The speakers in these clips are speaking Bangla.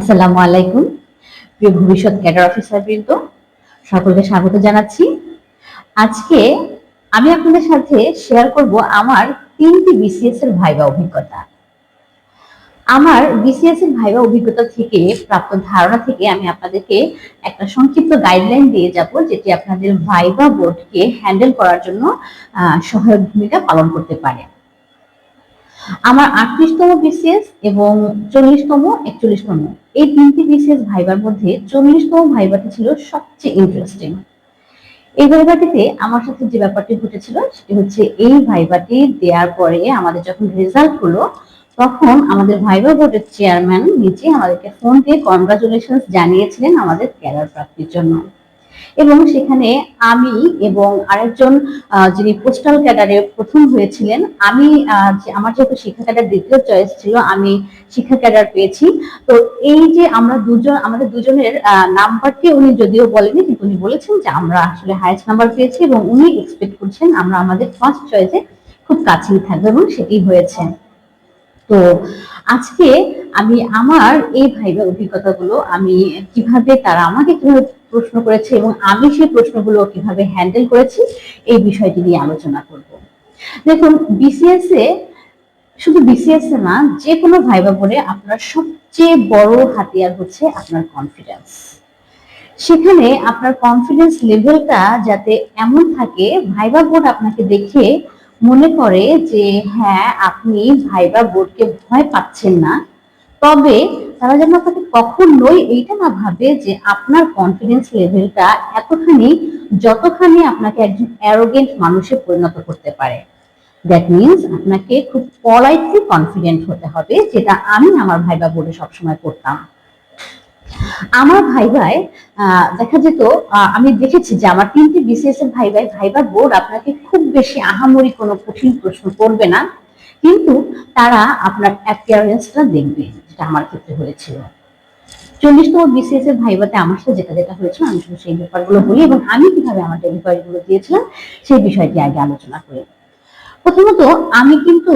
আসসালামু আলাইকুম। প্রিয় ভবিষ্যৎ ক্যাডার অফিসার বৃন্দ, সকলকে স্বাগত জানাচ্ছি। আজকে আমি আপনাদের সাথে শেয়ার করব আমার তিনটি বিসিএস এর ভাইবা অভিজ্ঞতা। আমার বিসিএস এর ভাইবা অভিজ্ঞতা থেকে, প্রাপ্ত ধারণা থেকে আমি আপনাদেরকে একটা সংক্ষিপ্ত গাইডলাইন দিয়ে যাব, যেটি আপনাদের ভাইবা বোর্ডকে হ্যান্ডেল করার জন্য সহায়ক ভূমিকা পালন করতে পারে। আমার আটত্রিশতম বিসিএস এবং চল্লিশতম একচল্লিশতম এই তিনটি বিসিএস ভাইবার মধ্যে চল্লিশতম ভাইবাটি ছিল সবচেয়ে ইন্টারেস্টিং এই ভাইবাটিতে আমার সাথে যে ব্যাপারটি ঘটেছিল, সেটি হচ্ছে এই ভাইবাটি দেওয়ার পরে আমাদের যখন রেজাল্ট হলো, তখন আমাদের ভাইবা বোর্ডের চেয়ারম্যান নিজে আমাদেরকে ফোন দিয়ে কনগ্রাচুলেশন জানিয়েছিলেন আমাদের ক্যারিয়ার প্রাপ্তির জন্য। এবং সেখানে আমি এবং আরেকজন যিনি পোস্টাল ক্যাডারে প্রথম হয়েছিলেন, আমি আমার যেহেতু শিক্ষা ক্যাডার দ্বিতীয় চয়েস ছিল, আমি শিক্ষা ক্যাডার পেয়েছি। তো এই যে আমরা দুজন, আমাদের দুজনের নাম্বারটি উনি যদিও বলেনি কিন্তু উনি বলেছেন যে আমরা আসলে হায়েস্ট নাম্বার পেয়েছি এবং উনি এক্সপেক্ট করছেন আমরা আমাদের ফার্স্ট চয়েসে খুব কাছেই থাকব এবং সেটি হয়েছে। তো আজকে আমি আমার এই ভাইবা অভিজ্ঞতাগুলো আমি কীভাবে তারা আমাকে কীভাবে প্রশ্ন করেছে এবং আমি সেই প্রশ্নগুলো কীভাবে হ্যান্ডেল করেছি, এই বিষয়টি নিয়ে আলোচনা করব। দেখুন বিসিএস এ, শুধু বিসিএস এ না, যে কোনো ভাইবা বোর্ডে আপনার সবচেয়ে বড় হাতিয়ার হচ্ছে আপনার কনফিডেন্স সেখানে আপনার কনফিডেন্স লেভেলটা যাতে এমন থাকে ভাইবা বোর্ড আপনাকে দেখে মনে করে যে হ্যাঁ আপনি ভাইবা বোর্ডকে ভয় পাচ্ছেন না। তবে তারা যেন আপনাকে কখনোই এইটা না ভাবে যে আপনার কনফিডেন্স লেভেলটা এতখানি যতখানি আপনাকে একজন অ্যারোগেন্ট মানুষে পরিণত করতে পারে। দ্যাট মিনস আপনাকে খুব পলাইটলি কনফিডেন্ট হতে হবে যেটা আমি আমার ভাইবা বোর্ডে সবসময় করতাম। আমার ভাইভাই আহ, দেখা যেত আমি দেখেছি যে আমার তিনটি বিসিএস এর ভাইভাই ভাইবার বোর্ড আপনাকে খুব বেশি আহামরি কোনো কঠিন প্রশ্ন করবে না। কিন্তু তারা আপনার অ্যাপিয়ারেন্সটা দেখবে, যেটা আমার ক্ষেত্রে হয়েছিল। চল্লিশতম বিসিএস এর ভাইভাতে আমার সাথে যেটা যেটা হয়েছিল, আমি শুধু সেই ব্যাপারগুলো বলি এবং আমি কীভাবে আমার ডেলিভারি গুলো দিয়েছিলাম, সেই বিষয়টি আগে আলোচনা করি। প্রথমত, আমি কিন্তু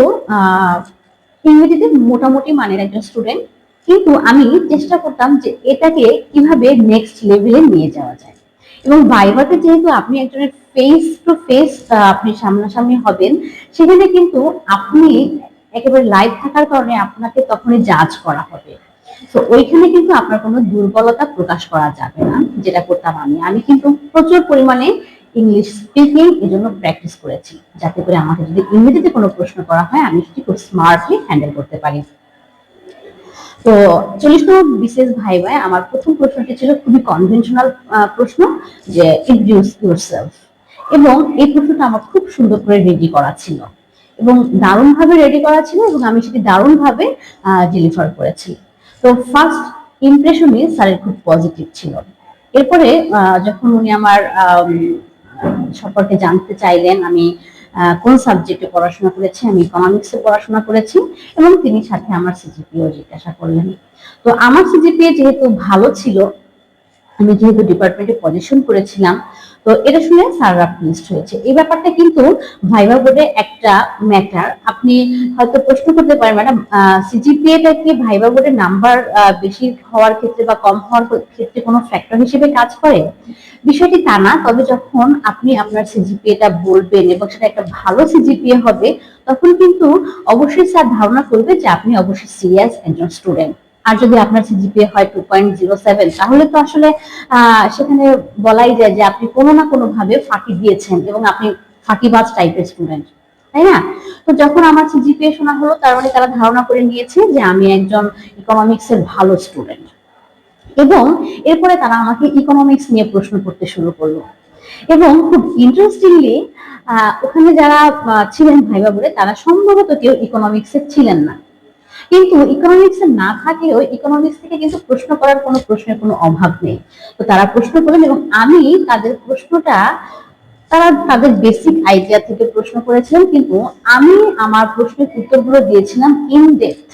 ইংরেজিতে মোটামুটি মানের একজন স্টুডেন্ট কিন্তু আমি চেষ্টা করতাম যে এটাকে কীভাবে নেক্সট লেভেলে নিয়ে যাওয়া যায়। এবং ভাইভাতে যেহেতু আপনি একজনের ফেস টু ফেস আপনি সামনাসামনি হবেন, সেখানে কিন্তু আপনি একেবারে লাইভ থাকার কারণে আপনাকে তখনই জাজ করা হবে। তো ওইখানে কিন্তু আপনার কোনো দুর্বলতা প্রকাশ করা যাবে না, যেটা করতাম আমি। আমি কিন্তু প্রচুর পরিমাণে ইংলিশ স্পিকিং এর জন্য প্র্যাকটিস করেছি, যাতে করে আমাকে যদি ইংরেজিতে কোনো প্রশ্ন করা হয়, আমি সেটি খুব স্মার্টলি হ্যান্ডেল করতে পারি। তো চল্লিশতম বিশেষ ভাই ভাই আমার প্রথম প্রশ্নটি ছিল খুবই কনভেনশনাল প্রশ্ন যে ইন্ট্রোডিউস ইউরসেলফ এবং এই প্রশ্নটা আমার খুব সুন্দর করে রেডি করা ছিল। এবং দারুণভাবে রেডি করা ছিল এবং আমি সেটি দারুণভাবে ডেলিভার করেছি। তো ফার্স্ট ইমপ্রেশনই স্যারের খুব পজিটিভ ছিল। এরপরে যখন উনি আমার আম, সম্পর্কে জানতে চাইলেন আমি কোন সাবজেক্টে পড়াশোনা করেছি, আমি ইকোনমিক্সে পড়াশোনা করেছি এবং তিনি সাথে আমার সিজিপিও জিজ্ঞাসা করলেন। তো আমার সিজিপিএ যেহেতু ভালো ছিল আমি যেহেতু ডিপার্টমেন্টে পজিশন করেছিলাম, তো এটা শুনে স্যাররা প্লিজড হয়েছে। এই ব্যাপারটা কিন্তু ভাইবা বোর্ডে একটা ম্যাটার আপনি হয়তো প্রশ্ন করতে পারেন ম্যাডাম সিজিপিএটা কি ভাইবা বোর্ডের নাম্বার বেশি হওয়ার ক্ষেত্রে বা কম হওয়ার ক্ষেত্রে কোনো ফ্যাক্টর হিসেবে কাজ করে? বিষয়টি তা না, তবে যখন আপনি আপনার সিজিপিএটা বলবেন এবং সেটা একটা ভালো সিজিপিএ হবে, তখন কিন্তু অবশ্যই স্যার ধারণা করবে যে আপনি অবশ্যই সিরিয়াস একজন স্টুডেন্ট আর যদি আপনার সিজিপিএ হয় টু পয়েন্ট জিরো সেভেন তাহলে তো আসলে সেখানে বলাই যায় যে আপনি কোনো না কোনো ভাবে ফাঁকি দিয়েছেন এবং আপনি ফাঁকিবাজ টাইপের স্টুডেন্ট তাই না? তো যখন আমার সিজিপিএ শোনা হলো, তার মানে তারা ধারণা করে নিয়েছে যে আমি একজন ইকোনমিক্স এর ভালো স্টুডেন্ট এবং এরপরে তারা আমাকে ইকোনমিক্স নিয়ে প্রশ্ন করতে শুরু করল। এবং খুব ইন্টারেস্টিংলি ওখানে যারা ছিলেন ভাইবা বলে তারা সম্ভবত কেউ ইকোনমিক্স ছিলেন না। কিন্তু ইকোনমিক্স না থাকলেও ইকোনমিক্স থেকে কিন্তু প্রশ্ন করার কোনো প্রশ্নের কোনো অভাব নেই। তো তারা প্রশ্ন করলেন এবং আমি তাদের প্রশ্নটা, তারা তাদের বেসিক আইডিয়া থেকে প্রশ্ন করেছিলেন, কিন্তু আমি আমার প্রশ্নের উত্তরগুলো দিয়েছিলাম ইন ডেপথ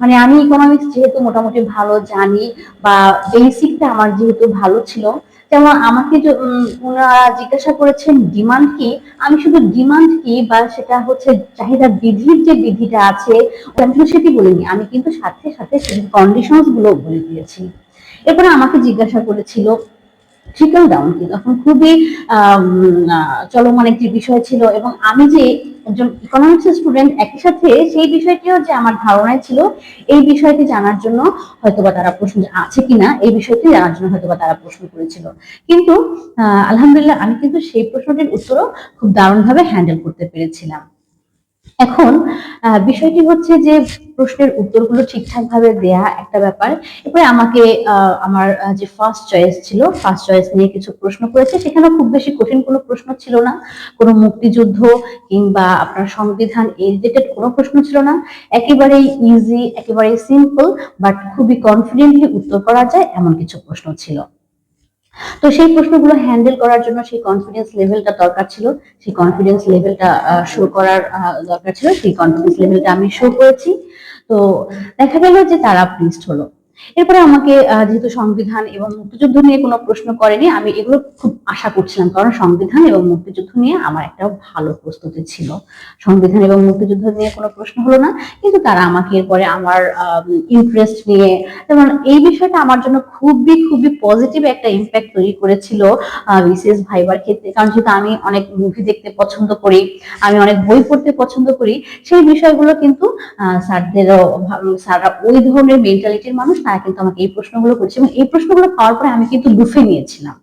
মানে আমি ইকোনমিক্স যেহেতু মোটামুটি ভালো জানি বা বেসিকটা আমার যেহেতু ভালো ছিল যেমন আমাকে ওনারা জিজ্ঞাসা করেছেন ডিমান্ড কি? আমি শুধু ডিমান্ড কি বা সেটা হচ্ছে চাহিদা বিধির যে বিধিটা আছে সেটি বলিনি, আমি কিন্তু সাথে সাথে কন্ডিশনগুলো বলে দিয়েছি। এরপরে আমাকে জিজ্ঞাসা করেছিল ট্রিকল ডাউন কি তখন খুবই চলমান একটি বিষয় ছিল। এবং আমি যে একজন ইকোনমিক্স স্টুডেন্ট একই সাথে সেই বিষয়টিও যে আমার ধারণায় ছিল এই বিষয়টি জানার জন্য হয়তোবা তারা প্রশ্ন আছে কিনা এই বিষয়টি জানার জন্য হয়তোবা তারা প্রশ্ন করেছিল। কিন্তু আহ, আলহামদুলিল্লাহ আমি কিন্তু সেই প্রশ্নটির উত্তরও খুব দারুণভাবে হ্যান্ডেল করতে পেরেছিলাম। এখন বিষয়টি হচ্ছে যে প্রশ্নের উত্তরগুলো ঠিকঠাক ভাবে দেয়া একটা ব্যাপার। এরপরে আমাকে আমার যে ফার্স্ট চয়েস ছিল ফার্স্ট চয়েস নিয়ে কিছু প্রশ্ন করেছে। সেখানে খুব বেশি কঠিন কোনো প্রশ্ন ছিল না। কোনো মুক্তিযুদ্ধ কিংবা আপনার সংবিধান এই রিলেটেড কোনো প্রশ্ন ছিল না। একেবারেই ইজি একেবারেই সিম্পল বাট খুবই কনফিডেন্টলি উত্তর করা যায় এমন কিছু প্রশ্ন ছিল। তো সেই প্রশ্নগুলো হ্যান্ডেল করার জন্য সেই কনফিডেন্স লেভেলটা দরকার ছিল। সেই কনফিডেন্স লেভেলটা শো করার দরকার ছিল। সেই কনফিডেন্স লেভেলটা আমি শো করেছি। তো দেখা গেল যে তারা প্লিজড হলো। এরপরে আমাকে যেহেতু সংবিধান এবং মুক্তিযুদ্ধ নিয়ে কোনো প্রশ্ন করেনি, আমি এগুলো খুব আশা করছিলাম। কারণ সংবিধান এবং মুক্তিযুদ্ধ নিয়ে আমার একটা ভালো প্রস্তুতি ছিল। সংবিধান এবং মুক্তিযুদ্ধ নিয়ে কোনো প্রশ্ন হলো না। কিন্তু তারা আমাকে এরপরে আমার ইন্টারেস্ট নিয়ে, যেমন এই বিষয়টা আমার জন্য খুবই খুবই পজিটিভ একটা ইম্প্যাক্ট তৈরি করেছিল বিসিএস ভাইবার ক্ষেত্রে। কারণ যেহেতু আমি অনেক মুভি দেখতে পছন্দ করি, আমি অনেক বই পড়তে পছন্দ করি, সেই বিষয়গুলো কিন্তু স্যারদেরও স্যাররা ওই ধরনের মেন্টালিটির মানুষ, তারা কিন্তু আমাকে এই প্রশ্নগুলো করছে এবং এই প্রশ্নগুলো পাওয়ার পরে আমি কিন্তু লুফে নিয়েছিলাম।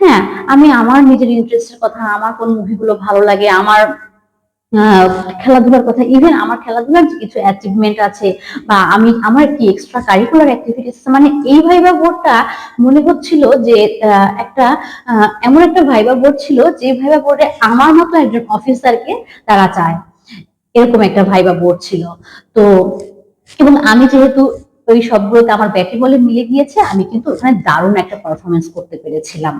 হ্যাঁ আমি আমার নিজের ইন্টারেস্টের কথা, আমার কোন মুভিগুলো ভালো লাগে, আমার খেলাধুলার কথা ইভেন আমার খেলাধুলার কিছু অ্যাচিভমেন্ট আছে বা আমি, আমার কি এক্সট্রা কারিকুলার অ্যাক্টিভিটিস মানে এই ভাইবা বোর্ডটা মনে হচ্ছিল যে একটা এমন একটা ভাইবা বোর্ড ছিল যে ভাইবা বোর্ডে আমার মতো একজন অফিসারকে তারা চায়। এরকম একটা ভাইবা বোর্ড ছিল। তো, এবং আমি যেহেতু ওই সবগুলোতে আমার ব্যাটে বলে মিলে গিয়েছে, আমি কিন্তু ওখানে দারুণ একটা পারফরমেন্স করতে পেরেছিলাম।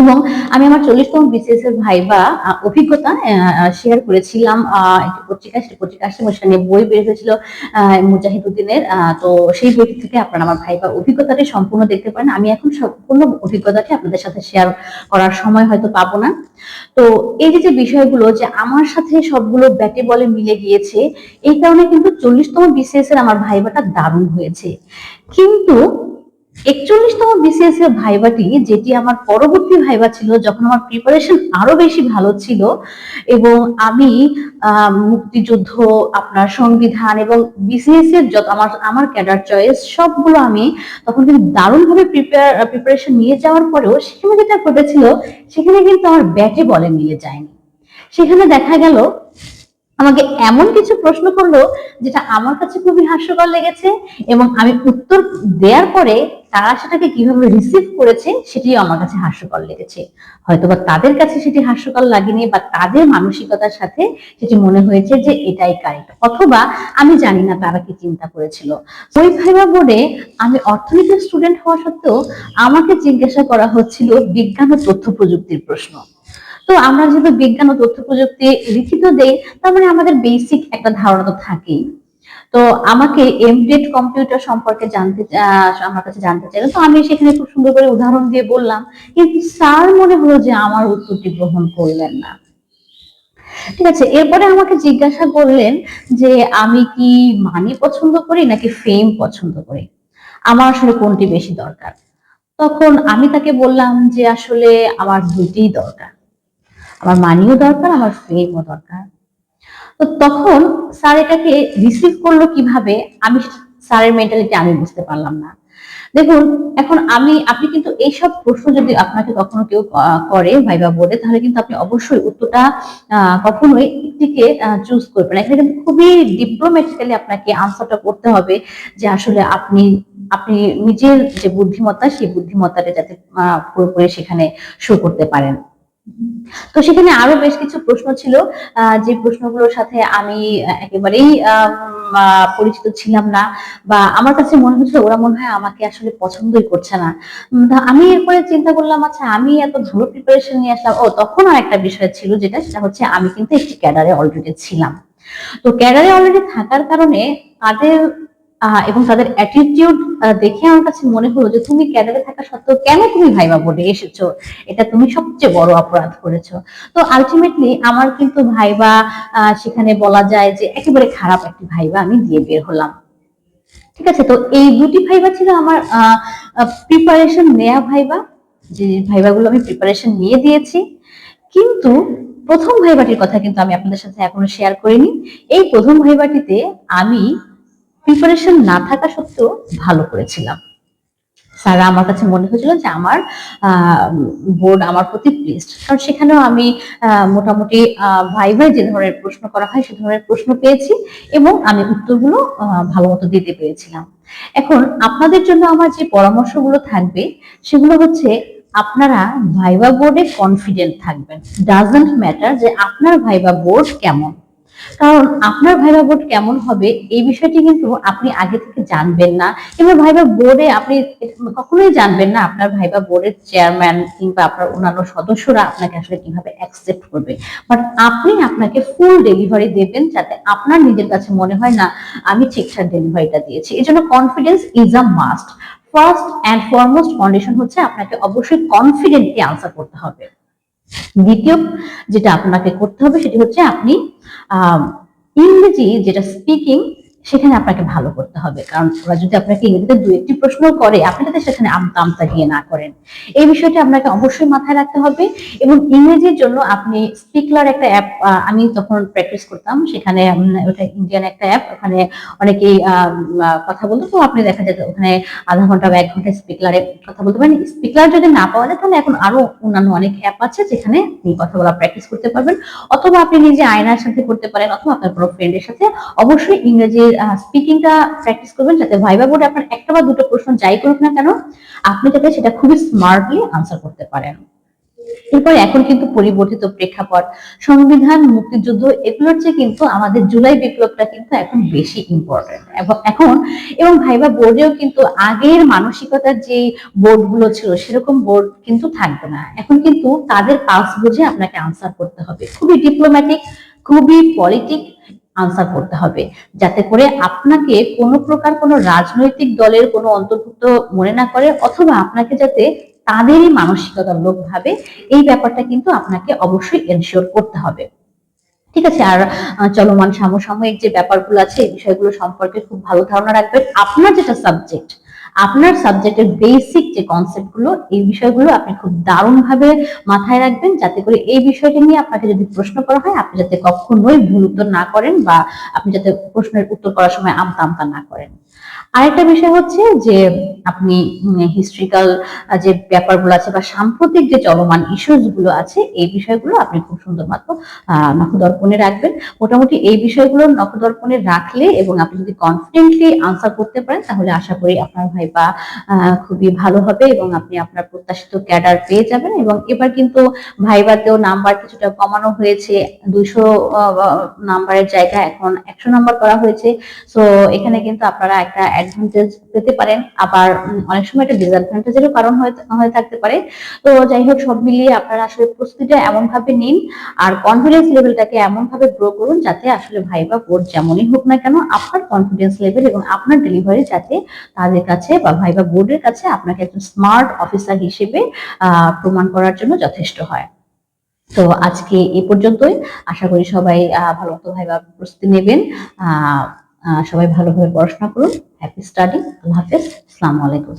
এবং আমি আমার চল্লিশতম বিসিএস এর ভাইবা অভিজ্ঞতা শেয়ার করেছিলাম পত্রিকা সেই পত্রিকা আসছে সেখানে বই বের হয়েছিল মুজাহিদুদ্দিনের তো সেই বইটি থেকে আপনারা আমার ভাইবা অভিজ্ঞতাটি সম্পূর্ণ দেখতে পারেন। আমি এখন সম্পূর্ণ অভিজ্ঞতাটি আপনাদের সাথে শেয়ার করার সময় হয়তো পাবো না। তো এই যে যে বিষয়গুলো যে আমার সাথে সবগুলো ব্যাটে বলে মিলে গিয়েছে, এই কারণে কিন্তু চল্লিশতম বিসিএস এর আমার ভাইবাটা দারুণ হয়েছে। কিন্তু একচল্লিশতম বিসিএস এর ভাইবাটি, যেটি আমার পরবর্তী ভাইবা ছিল, যখন আমার প্রিপারেশন আরও বেশি ভালো ছিল, এবং আমি মুক্তিযুদ্ধ, আপনার সংবিধান এবং বিসিএস এর যত আমার আমার ক্যাডার চয়েস সবগুলো আমি তখন কিন্তু দারুণভাবে প্রিপেয়ার প্রিপারেশন নিয়ে যাওয়ার পরেও সেখানে যেটা ঘটেছিল, সেখানে কিন্তু আমার ব্যাটে বলে মিলে যায়নি। সেখানে দেখা গেল আমাকে এমন কিছু প্রশ্ন করল যেটা আমার কাছে খুবই হাস্যকর লেগেছে এবং আমি উত্তর দেওয়ার পরে তারা সেটাকে কীভাবে রিসিভ করেছে সেটিও আমার কাছে হাস্যকর লেগেছে। হয়তোবা তাদের কাছে সেটি হাস্যকর লাগেনি বা তাদের মানসিকতার সাথে সেটি মনে হয়েছে যে এটাই কারেক্ট অথবা আমি জানি না তারা কি চিন্তা করেছিল। ওই ভাইবা বোর্ডে আমি অর্থনীতির স্টুডেন্ট হওয়া সত্ত্বেও আমাকে জিজ্ঞাসা করা হচ্ছিল বিজ্ঞান ও তথ্য প্রযুক্তির প্রশ্ন। তো আমরা যেহেতু বিজ্ঞান ও তথ্য প্রযুক্তি লিখিত দেই, তার মানে আমাদের বেসিক একটা ধারণা তো থাকেই। তো আমাকে এমডেড কম্পিউটার সম্পর্কে জানতে আমার কাছে জানতে চাইলো। তো আমি সেখানে খুব সুন্দর করে উদাহরণ দিয়ে বললাম, কিন্তু স্যার মনে হলো যে আমার উত্তরটি গ্রহণ করলেন না। ঠিক আছে, এরপরে আমাকে জিজ্ঞাসা করলেন যে আমি কি মানি পছন্দ করি নাকি ফেম পছন্দ করি? আমার আসলে কোনটি বেশি দরকার? তখন আমি তাকে বললাম যে আসলে আমার দুইটিই দরকার। আমার মানিও দরকার, আমার ফেমও দরকার। তো তখন স্যার এটাকে রিসিভ করল কীভাবে? আমি স্যারের মেন্টালিটি আমি বুঝতে পারলাম না। দেখুন, এখন আমি, আপনি কিন্তু এইসব প্রশ্ন যদি আপনাকে কখনো কেউ করে, ভাইবা বোর্ডে তাহলে কিন্তু আপনি অবশ্যই উত্তরটা কখনোই একটিকে চুজ করবেন এখানে কিন্তু খুবই ডিপ্লোম্যাটিক্যালি আপনাকে আনসারটা করতে হবে যে আসলে আপনি আপনি নিজের যে বুদ্ধিমত্তা, সেই বুদ্ধিমত্তাটা যাতে পুরোপুরি সেখানে শো করতে পারেন। তো সেখানে আরও বেশ কিছু প্রশ্ন ছিল যে প্রশ্নগুলোর সাথে আমি একেবারেই পরিচিত ছিলাম না বা আমার কাছে মনে হচ্ছিল ওরা মনে হয় আমাকে আসলে পছন্দই করছে না। আমি এরপরে চিন্তা করলাম আচ্ছা আমি এত ভালো প্রিপারেশন নিয়ে আসলাম। ও, তখন আর একটা বিষয় ছিল যেটা, সেটা হচ্ছে আমি কিন্তু একটি ক্যাডারে অলরেডি ছিলাম। তো ক্যাডারে অলরেডি থাকার কারণে তাদের এবং তাদের অ্যাটিটিউড দেখে আমার কাছে মনে হলো যে তুমি ক্যাডারে থাকা সত্ত্বেও কেন তুমি ভাইবা বোর্ডে এসেছ? এটা তুমি সবচেয়ে বড় অপরাধ করেছ। তো আলটিমেটলি আমার কিন্তু ভাইবা সেখানে বলা যায় যে একেবারে খারাপ একটি ভাইবা আমি দিয়ে বের হলাম। ঠিক আছে? তো এই দুটি ভাইবা ছিল আমার প্রিপারেশন নেয়া ভাইবা, যে ভাইবাগুলো আমি প্রিপারেশন নিয়ে দিয়েছি। কিন্তু প্রথম ভাইবাটির কথা কিন্তু আমি আপনাদের সাথে এখনও শেয়ার করিনি। এই প্রথম ভাইবাটিতে আমি প্রিপারেশন না থাকা সত্ত্বেও ভালো করেছিলাম। স্যাররা আমার কাছে মনে হয়েছিল যে আমার বোর্ড আমার প্রতি প্লিজড কারণ সেখানেও আমি মোটামুটি ভাইভাই যে ধরনের প্রশ্ন করা হয়, সে ধরনের প্রশ্ন পেয়েছি এবং আমি উত্তরগুলো ভালো মতো দিতে পেরেছিলাম। এখন আপনাদের জন্য আমার যে পরামর্শগুলো থাকবে, সেগুলো হচ্ছে আপনারা ভাইবা বোর্ডে কনফিডেন্ট থাকবেন। ডাজন্ট ম্যাটার যে আপনার ভাইবা বোর্ড কেমন। কারণ আপনার ভাইবা বোর্ড কেমন হবে এই বিষয়টি কিন্তু আপনি আগে থেকে জানবেন না। কিংবা ভাইবা বোর্ডে আপনি কখনোই জানবেন না আপনার ভাইবা বোর্ডের চেয়ারম্যান কিংবা আপনার অন্যান্য সদস্যরা আপনাকে আসলে কীভাবে অ্যাকসেপ্ট করবে। বাট আপনি আপনাকে ফুল ডেলিভারি দেবেন যাতে আপনার নিজের কাছে মনে হয়, না, আমি ঠিকঠাক ডেলিভারিটা দিয়েছি। এই জন্য confidence is a must first and foremost condition হচ্ছে আপনাকে অবশ্যই কনফিডেন্টলি আনসার করতে হবে। দ্বিতীয়, যেটা আপনাকে করতে হবে সেটি হচ্ছে আপনি ইংরেজি যেটা স্পিকিং সেখানে আপনাকে ভালো করতে হবে। কারণ ওরা যদি আপনাকে ইংরেজিতে দু একটি প্রশ্ন করে, আপনি যাতে সেখানে আমতা আমতা গিয়ে না করেন। এই বিষয়টি আপনাকে অবশ্যই মাথায় রাখতে হবে এবং ইংরেজির জন্য আপনি স্পিকলার একটা অ্যাপ আমি তখন প্র্যাকটিস করতাম। সেখানে ওটা ইন্ডিয়ান একটা অ্যাপ ওখানে অনেকেই কথা বলতো। তো আপনি দেখা যেত ওখানে আধা ঘণ্টা বা এক ঘণ্টা স্পিকলারে কথা বলতে পারেন। স্পিকলার যদি না পাওয়া যায়, তাহলে এখন আরও অন্যান্য অনেক অ্যাপ আছে যেখানে আপনি কথা বলা প্র্যাকটিস করতে পারবেন। অথবা আপনি নিজে আয়নার সাথে করতে পারেন, অথবা আপনার কোনো ফ্রেন্ডের সাথে। অবশ্যই ইংরেজির স্পিকিংটা প্র্যাকটিস করবেন যাতে ভাইবা বোর্ডে আপনার একটা বা দুটো প্রশ্ন যাই করুক না কেন, আপনি যাতে সেটা খুবই স্মার্টলি আনসার করতে পারেন। এরপর এখন কিন্তু পরিবর্তিত প্রেক্ষাপট, সংবিধান, মুক্তিযুদ্ধ, এগুলোর চেয়ে কিন্তু আমাদের জুলাই বিপ্লবটা কিন্তু এখন বেশি ইম্পর্টেন্ট এবং এখন, এবং ভাইবা বোর্ডেও কিন্তু আগের মানসিকতার যে বোর্ডগুলো ছিল, সেরকম বোর্ড কিন্তু থাকবে না। এখন কিন্তু তাদের পাস বুঝে আপনাকে আনসার করতে হবে। খুবই ডিপ্লোম্যাটিক খুবই পলিটিক আনসার করতে হবে। যাতে করে আপনাকে কোনো প্রকার কোনো রাজনৈতিক দলের কোনো অন্তর্ভুক্ত মনে না করে অথবা আপনাকে যাতে তাদেরই মানসিকতার লোক ভাবে, এই ব্যাপারটা কিন্তু আপনাকে অবশ্যই এনশিওর করতে হবে। ঠিক আছে, আর চলমান সমসাময়িক যে ব্যাপারগুলো আছে, এই বিষয়গুলো সম্পর্কে খুব ভালো ধারণা রাখবেন। আপনার যেটা সাবজেক্ট আপনার সাবজেক্টের বেসিক যে কনসেপ্টগুলো, এই বিষয়গুলো আপনি খুব দারুণ ভাবে মাথায় রাখবেন যাতে করে এই বিষয়টা নিয়ে আপনাকে যদি প্রশ্ন করা হয়, আপনি যাতে কখনোই ভুল উত্তর না করেন বা আপনি যাতে প্রশ্নের উত্তর করার সময় আমতা আমতা না করেন। আরেকটা বিষয় হচ্ছে যে আপনি হিস্ট্রিক্যাল যে ব্যাপারগুলো আছে বা সাম্প্রতিক যে চলমান ইস্যুসগুলো আছে, এই বিষয়গুলো আপনি খুব সুন্দর মাত্র নখদর্পণে রাখবেন। মোটামুটি এই বিষয়গুলো নখদর্পণে রাখলে এবং আপনি যদি কনফিডেন্টলি আনসার করতে পারেন, তাহলে আশা করি আপনার ভাইবা খুবই ভালো হবে এবং আপনি আপনার প্রত্যাশিত ক্যাডার পেয়ে যাবেন। এবং এবার কিন্তু ভাইবাতেও নাম্বার কিছুটা কমানো হয়েছে। দুইশো নাম্বারের জায়গায় এখন একশো নাম্বার করা হয়েছে। সো এখানে কিন্তু আপনারা একটা অ্যাডভান্টেজ পেতে পারেন। আবার অনেক সময় একটা ডিসঅ্যাডভান্টেজেরও কারণ হয়ে থাকতে পারে। তো যাই হোক সব মিলিয়ে আপনারা আসলে প্রস্তুতিটা এমন ভাবে নিন আর কনফিডেন্স লেভেলটাকে এমন ভাবে গ্রো করুন যাতে আসলে ভাইবা বোর্ড যেমনই হোক না কেন আপনার কনফিডেন্স লেভেল এবং আপনার ডেলিভারি যাতে তাদের কাছে বা ভাইবা বোর্ডের কাছে আপনাকে একজন স্মার্ট অফিসার হিসেবে প্রমাণ করার জন্য যথেষ্ট হয়। তো আজকে এই পর্যন্তই। আশা করি সবাই ভালো মতো ভাইবা প্রস্তুতি নেবেন। আহ, সবাই ভালোভাবে পড়াশোনা করুন হ্যাপি স্টাডি আল্লাহ হাফেজ আসসালামু আলাইকুম।